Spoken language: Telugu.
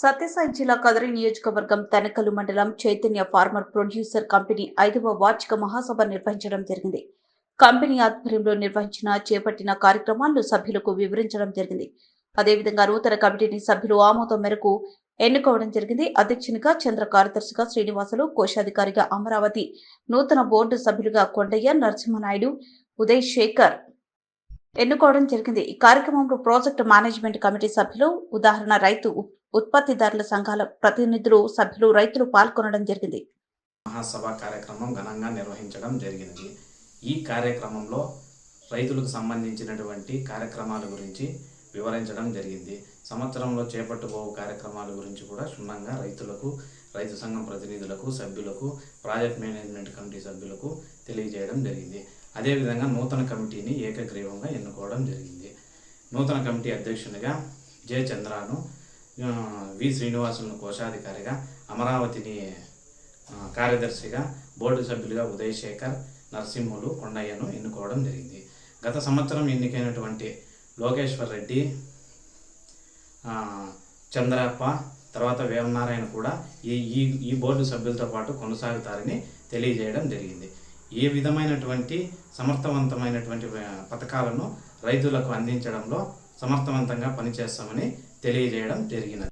సత్యసాయి జిల్లా కదరి నియోజకవర్గం తనకలు మండలం చైతన్య ఫార్మర్ ప్రొడ్యూసర్ కంపెనీ ఐదవ వార్షిక మహాసభ నిర్వహించడం జరిగింది. కంపెనీ ఆధ్వర్యంలో నిర్వహించిన చేపట్టిన కార్యక్రమాలను సభ్యులకు వివరించడం జరిగింది. అదేవిధంగా నూతన కమిటీని సభ్యులు ఆమోదం మేరకు ఎన్నుకోవడం జరిగింది. అధ్యక్షునిగా చంద్ర కార్యదర్శిగా శ్రీనివాసులు కోశాధికారిగా అమరావతి నూతన బోర్డు సభ్యులుగా కొండయ్య నరసింహనాయుడు ఉదయ్ శేఖర్ ఎన్నుకోవడం జరిగింది. ఈ కార్యక్రమంలో ప్రాజెక్టు మేనేజ్మెంట్ కమిటీ సభ్యులు ఉదాహరణ రైతు ఉత్పత్తిదారుల సంఘాల ప్రతినిధులు సభ్యులు రైతులు పాల్గొనడం జరిగింది. మహాసభ కార్యక్రమం ఘనంగా నిర్వహించడం జరిగింది. ఈ కార్యక్రమంలో రైతులకు సంబంధించినటువంటి కార్యక్రమాల గురించి వివరించడం జరిగింది. సంవత్సరంలో చేపట్టబో కార్యక్రమాల గురించి కూడా క్షుణ్ణంగా రైతులకు రైతు సంఘం ప్రతినిధులకు సభ్యులకు ప్రాజెక్ట్ మేనేజ్మెంట్ కమిటీ సభ్యులకు తెలియజేయడం జరిగింది. అదేవిధంగా నూతన కమిటీని ఏకగ్రీవంగా రావడం జరిగింది. నూతన కమిటీ అధ్యక్షునిగా జె చంద్రను వి. శ్రీనివాసులను కోశాధికారిగా అమరావతిని కార్యదర్శిగా బోర్డు సభ్యులుగా ఉదయశేఖర్ నరసింహులు కొండయ్యను ఎన్నుకోవడం జరిగింది. గత సంవత్సరం ఎన్నికైనటువంటి లోకేశ్వర్ రెడ్డి చంద్రప్ప తర్వాత వేమనారాయణ కూడా ఈ ఈ ఈ బోర్డు సభ్యులతో పాటు కొనసాగుతారని తెలియజేయడం జరిగింది. ఏ విధమైనటువంటి సమర్థవంతమైనటువంటి పథకాలను రైతులకు అందించడంలో సమర్థవంతంగా పనిచేస్తామని తెలియజేయడం జరిగినది.